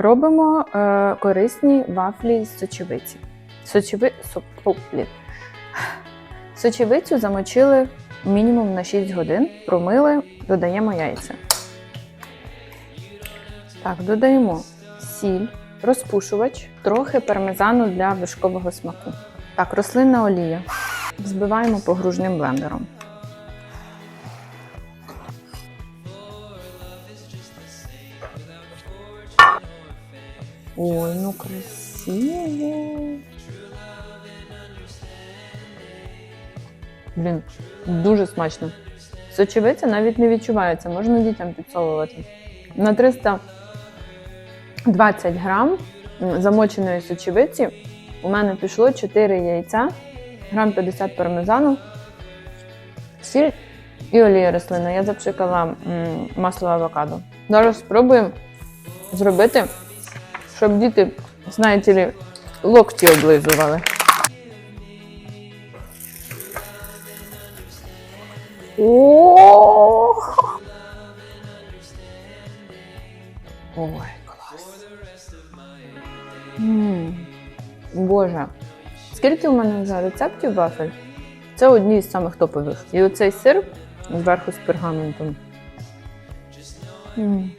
Робимо е, корисні вафлі з сочевиці. Сочеви... со... Сочевицю замочили мінімум на 6 годин, промили, додаємо яйця. Так, додаємо сіль, розпушувач, трохи пармезану для вишкового смаку. Так, рослинна олія. Взбиваємо погружним блендером. Ой, ну красиво. Блін, дуже смачно. Сочевиця навіть не відчувається, можна дітям підсолувати. На 320 грам замоченої сочевиці у мене пішло 4 яйця, грам 50 пармезану, сіль і олія рослина. Я запшикала масло авокадо. Зараз спробуємо зробити, щоб діти, знаєте ли, локті облизували. О! Ой, клас. М, Боже. Скільки у мене вже рецептів вафель? Це одні з самих топових. І оцей сир зверху з пергаментом. М.